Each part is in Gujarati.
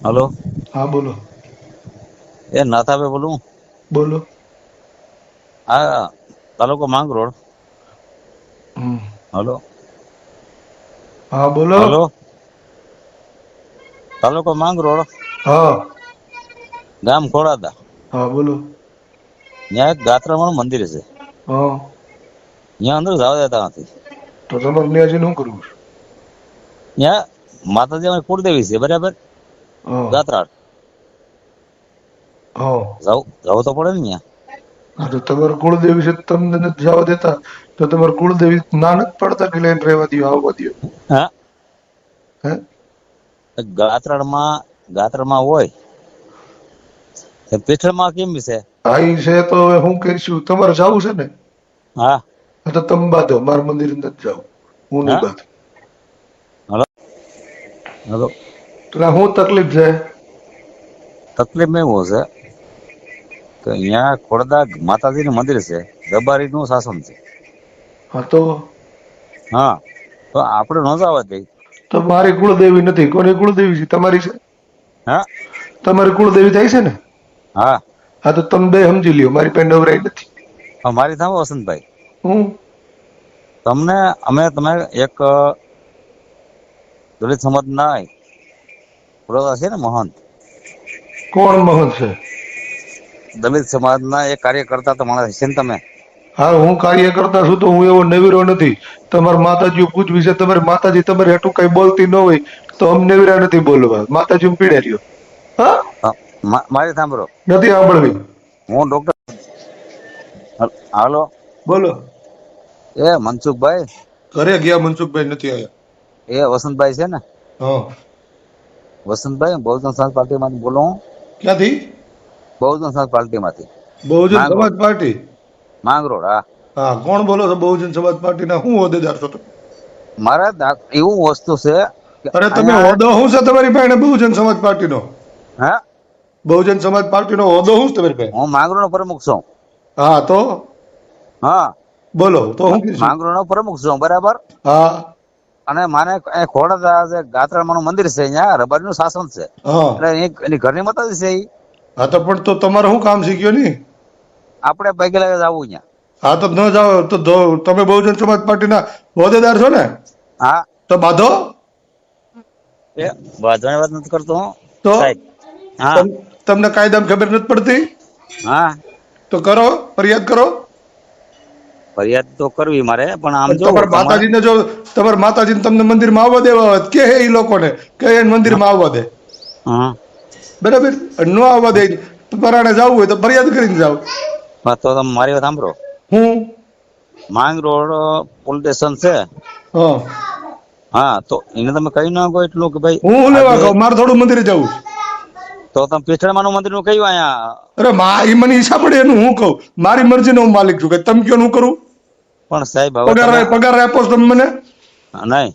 હલો? હા બોલો. એ નાથાભાઈ બોલું બોલો. હા તાલુકો માંગરોળ. હલો? હા બોલો. હલો? તાલુકો માંગરોળ હા. ગામ ખોડાદા. હા બોલો. ત્યાં એક ગાત્રામાનું મંદિર છે. હા. ત્યાં અંદર જવા દેતા નથી. તો તમારે ત્યાં જઈને શું કરવું ત્યાં માતાજી અમારી કુળદેવી છે બરાબર? ગાત્રાળ હા જવું તો પડે ને ત્યાં તો તમારે કુળદેવી છે તમને નથી જવા દેતા. તો તમારે કુળદેવી ના નથી પડતા કે લઈને રહેવા દો આવવા દો હા. હે? ગાત્રાળમાં ગાત્રાળમાં હોય. પીઠળમાં કેમ છે? હા ઈ છે તો હવે હું કરીશું? તમારે જવું છે ને? હા. તો તમે બાંધો. મારા મંદિર નથી જાવ. હું નહીં? બાંધું. હલો. હલો. એટલે શું તકલીફ છે? તકલીફ એવું છે. કે અહીંયા ખોડદા માતાજીનું મંદિર છે. દબારીનું શાસન છે. હા તો? હા તો આપણે ન જવા દે. તો મારી કુળદેવી નથી. કોની કુળદેવી છે? તમારી છે? હા? તમારી કુળદેવી થાય છે ને? હા. હા તો તમે બે સમજી લ્યો. મારી પાસે નવરાઈ નથી. હા મારી થામ વસંતભાઈ. હું? તમને અમે તમે એક દલિત સમાજ સમાજના પુરોધા છે ને મહંત. કોણ મહંત છે? દલિત સમાજના એક કાર્યકર્તા તો માણસ છે ને તમે? હા હું કાર્યકર્તા છું તો હું એવો નવીરો નથી. તમારા માતાજી પૂછવી છે તમારી માતાજી તમારે હેઠું કઈ બોલતી ન હોય તો અમ નવીરા નથી બોલવા. માતાજી પીડે રહ્યો. હા? મારે સાંભળો. નથી સાંભળવી. હું ડોક્ટર. હાલો બોલો. એ મનસુખભાઈ. ઘરે ગયા મનસુખભાઈ નથી આવ્યા એ વસંતભાઈ છે ને? હા. વસંતભાઈ બહુજન સમાજ પાર્ટીમાંથી બોલો. હું ક્યાંથી? બહુજન સમાજ પાર્ટીમાંથી. બહુજન સમાજ પાર્ટી? માંગરોળ હા. હા કોણ બોલો છો બહુજન સમાજ પાર્ટીના? હું હોદ્દેદાર છો મારા એવું વસ્તુ છે અરે તમે હોદ્દો શું છે તમારી પાસે બહુજન સમાજ પાર્ટીનો? હા? બહુજન સમાજ પાર્ટીનો હોદ્દો શું છે તમારી પાસે હું માંગરોળનો પ્રમુખ છું. હા તો? હા. બોલો તો હું માંગરોળનો પ્રમુખ છું બરાબર? હા. અને માને ખોડદા જે ગાત્રામાનું મંદિર છે અહીંયા રબારીનું શાસન છે. એટલે એની ઘરની માતાજી છે હા તો પણ તો તમારે શું કામ શીખ્યો નહીં? આપણે પૈકી લાગે જવું અહીંયા. હા તો ન જાઓ તો તમે બહુજન સમાજ પાર્ટીના હોદ્દેદાર છો ને? હા. તો બાંધો. એ વાંધવાની વાત નથી કરતો હું. તો? હા. તમ- તમને કાયદામાં ખબર નથી પડતી? હા. તો કરો ફરિયાદ કરો. ફરિયાદ તો કરવી મારે પણ આમ જો માતાજીને જો તમારા માતાજીને તમને મંદિરમાં આવવા દેવા હોત કે એ લોકોને? કે એને મંદિરમાં આવવા દે? હા. બરાબર? ન આવવા દે તો પરાણે જવું હોય તો ફરિયાદ કરીને જાવ હા તો તમે મારી વાત સાંભળો. હું? માંગ રોડ પોલીસ સ્ટેશન છે. હા. હા તો એને તમે કહી નાખો એટલું કે ભાઈ હું લેવા કહું મારે થોડું મંદિરે જવું. તો તમે પીઠળમાનું મંદિરનું કહ્યું અહીંયા? અરે મા એ મને ઈચ્છા પડે એનું હું કહું. મારી મરજી નો હું માલિક છું કે તમે કયો હું કરું? પણ સાહેબ હવે પગાર પગાર આપો છો તમે મને? નહીં.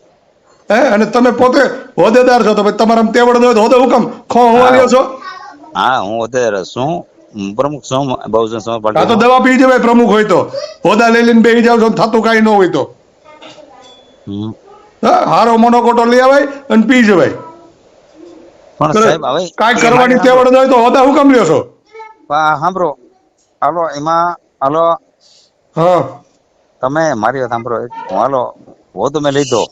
હે? અને તમે પોતે હોદેદાર છો તો ભાઈ તમારા તેવડ ન હોદે હુકમ. ખો હું આવ્યો છો. હા હું હોદેદાર છું. પ્રમુખ છું બહુજન સમાજ પાર્ટી તો દવા પી જવાય પ્રમુખ હોય તો. હોદા લઈ લઈને બેહી જાવ છો થતું કાંઈ ન હોય તો. હારો મોનોકોટો લઈ આવાય અને પી જવાય. પણ સાહેબ હવે કાઈ કરવાની તેવડ ન હોય તો હોદા હુકમ લ્યો છો. હા સાંભળો. હાલો એમાં હાલો. હા. તમે મારી વાત સાંભળો હાલો હોદો મેં લીધો.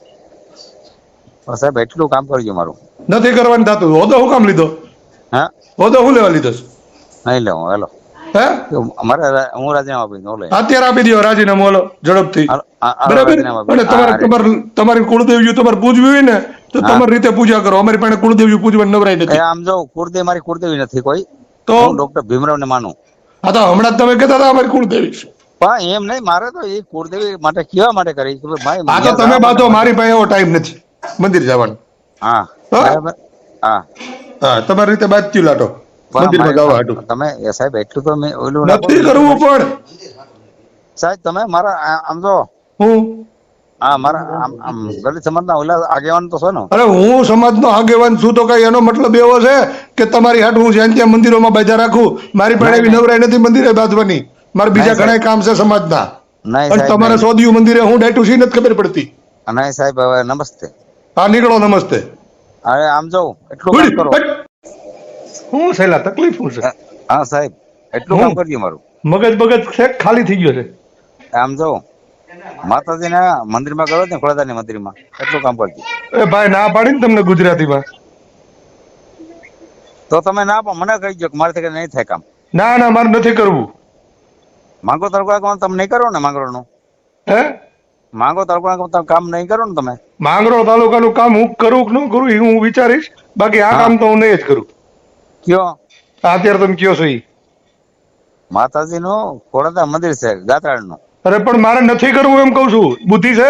સાહેબ એટલું કામ કરજો મારું. નથી કરવાનું થતું. હોદો હું કામ લીધો? હા? હોદો હું લેવા લીધો નહીં લઉં હેલો. હે? મારે હું રાજીનામા આપી દઉં લે. અત્યારે આપી દો રાજીનામું હાલો ઝડપથી. હાલો, આ- હાલો, બરાબર? અને તમારે તમારે તમારી પૂજવી હોય ને તો તમારી રીતે પૂજા કરો. અમારી પાસે કુળદેવીઓ પૂજવાની નવરાઈ નથી. આમ જો કુળદેવી મારી કુળદેવી નથી કોઈ. તો? હું ડોક્ટર ભીમરાવ ને માનું. આ તો હમણાં જ તમે કહેતા હતા અમારી કુળદેવી છે. પણ એમ નહીં મારે તો એ કુળદેવી માટે કેવા માટે કરી કે ભાઈ આ તો તમે બાંધો મારી પાસે એવો ટાઈમ નથી. મંદિર જવાનો. હા. હા? બરાબર. હા. હા તમારી રીતે બાજતી લાટો. મંદિરમાં જવા હાટું. તમે એ સાહેબ એટલું તો મેં ઓલું ના નથી કરવું પણ. સાહેબ તમે મારા આમ જો. હું? હા મારા આમ આમ દલિત સમાજના ઓલા આગેવાન તો છો ને. અરે હું સમાજનો આગેવાન છું તો કઈ એનો મતલબ એવો છે કે તમારી હાટ હું જ્યાં ત્યાં મંદિરોમાં બાજા રાખું? મારી પાસે એવી. નવરાઈ નથી મંદિરે બાંધવાની. મારે બીજા ઘણા કામ છે સમાજના. અને તમારે. સોદિયું મંદિરે હું ડાયટું છું નથી ખબર પડતી. નહીં સાહેબ હવે નમસ્તે. હા નીકળો નમસ્તે. અરે આમ જો એટલું કામ કરો. હું છેલ્લા તકલીફ શું છે? હા સાહેબ એટલું કામ કરજો મારું. મગજ બગજ છે ખાલી થઈ ગયો છે. આમ જો માતાજીના મંદિરમાં ગયો ને ખોડાદાની મંદિરમાં એટલું કામ કરજો. એ ભાઈ ના પાડી ને તમને ગુજરાતીમાં. તો તમે ના પણ મને કહી દો કે મારાથી નહીં થાય કામ. ના ના મારે નથી કરવું. માંગો તરકો કામ તમે નહીં કરો ને માંગરોળનું હે? માંગો તમે કામ નહીં કરો ને તમે? માંગરોળ તાલુકાનું કામ હું કરું કે ન કરું એ હું વિચારીશ. બાકી આ કામ તો હું નહીં જ કરું. કયો? અત્યારે તમે કયો છો ઈ? માતાજીનું ખોડાદા મંદિર છે ગાત્રાળનું. અરે પણ મારે નથી કરવું એમ કઉ છું. બુદ્ધિ છે?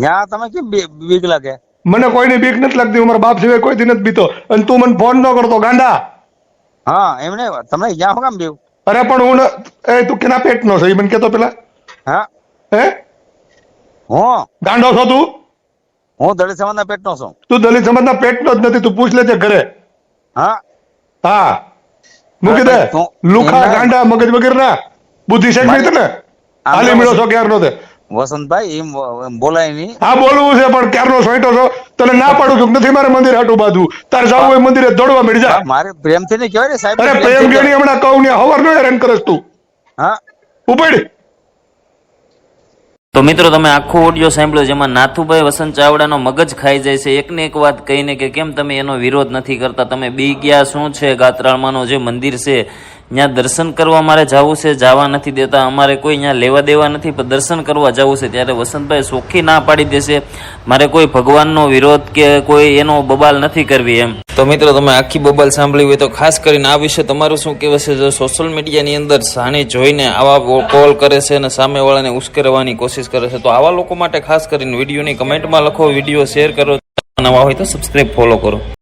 ત્યાં તમે કેમ બીક લાગે? મને કોઈને બીક નથી લાગતી મારા બાપ સિવાય કોઈથી નથી બીતો. અને તું મને ફોન ન કરતો ગાંડા. હા એમને તમને જ્યાં હું કામ બીવું? અરે પણ હું એ તું કેના પેટનો છે? એ મને કેતો પેલા. હા. હે? હું? ગાંડો છો તું? હું દલિત સમાજના પેટનો છું. તું દલિત સમાજના પેટનો જ નથી તું પૂછ લેજે ઘરે. હા. હા. મૂકી દે. લુખા ગાંડા મગજ વગેરે ના બુદ્ધિ શેખ નહીં તને હાલી તો મળ્યો છો ક્યારનો તે? વસંતભાઈ એમ બોલાય નહીં. હા બોલવું છે પણ ક્યારનો સોઈટો છો? તને ના પાડું છું નથી મારે મંદિર હાટું બાજુ તારે જવું હોય મંદિરે દોડવા મળી જા. મારે પ્રેમથી નહીં કહેવાય ને સાહેબ અરે પ્રેમ ગણી હમણાં કહું ને હવાર નો હેરાન કરસ તું. હા. ઉપડ. તો મિત્રો તમે આખો ઓડિયો સાંભળ્યો જેમાં નાથુભાઈ વસંત ચાવડાનો મગજ ખાઈ જાય છે. એકને એક વાત કહીને કે કેમ તમે એનો વિરોધ નથી કરતા? તમે બી ગયા શું છે ગાત્રાળમાંનો જે મંદિર છે? ત્યાં દર્શન કરવા મારે જવું છે, જવા નથી દેતા, અમારે કોઈ ત્યાં લેવા દેવા નથી, પણ દર્શન કરવા જવું છે, ત્યારે વસંતભાઈ ચોખ્ખી ના પાડી દેશે. મારે કોઈ ભગવાનનો વિરોધ કે કોઈ એનો બબાલ નથી કરવી એમ. તો મિત્રો, તમે આખી બબાલ સાંભળી હોય તો ખાસ કરીને આ વિશે તમારું શું કહેવું છે? જો સોશિયલ મીડિયાની અંદર સાણી જોઈને આવા કોલ કરે છે અને સામેવાળાને ઉશ્કેરવાની કોશિશ કરે છે, તો આવા લોકો માટે ખાસ કરીને વિડીયોની કમેન્ટમાં લખો, વીડિયો શેર કરો, નવા હોય તો સબસ્ક્રાઈબ ફોલો કરો.